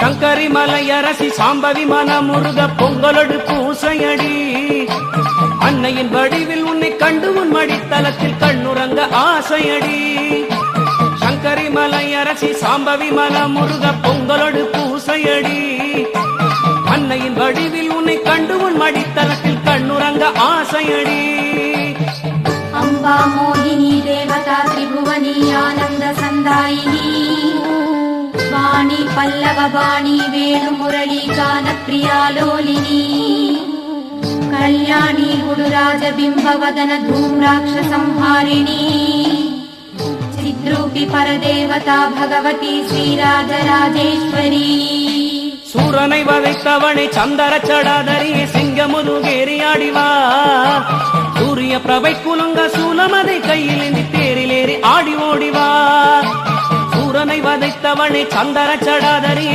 சங்கரி மலையரசி சாம்பவி மன முருக பொங்கலோடு பூசையடி. அன்னையின் வடிவில் உன்னை கண்டு உன் மடித்தலத்தில் கண்ணுறங்க ஆசையடி. சங்கரி மலையரசி சாம்பவி மன முருக பொங்கலோடு பூசையடி. அன்னையின் வடிவில் உன்னை கண்டு உன் மடித்தலத்தில் கண்ணுறங்க ஆசையடி. அம்பா மோகினி தேவதா திரிபுவனி ஆனந்த சந்தாயினி. पल्लववाणी वेणुमुरलीगानप्रियालोलिनी कल्याणी गुरुराजबिम्बवदन धूम्राक्षसंहारिणी चिद्रूपि परदेवता भगवती श्रीराजराजेश्वरी సూరనై భవిత్తవణి చందర చడాదరి సింగములు గేరియాడివా సూర్య ప్రవైకులంగా సూలమది కయ్యిలింది తేరిలే ஏந்தி சந்தர சடாதரி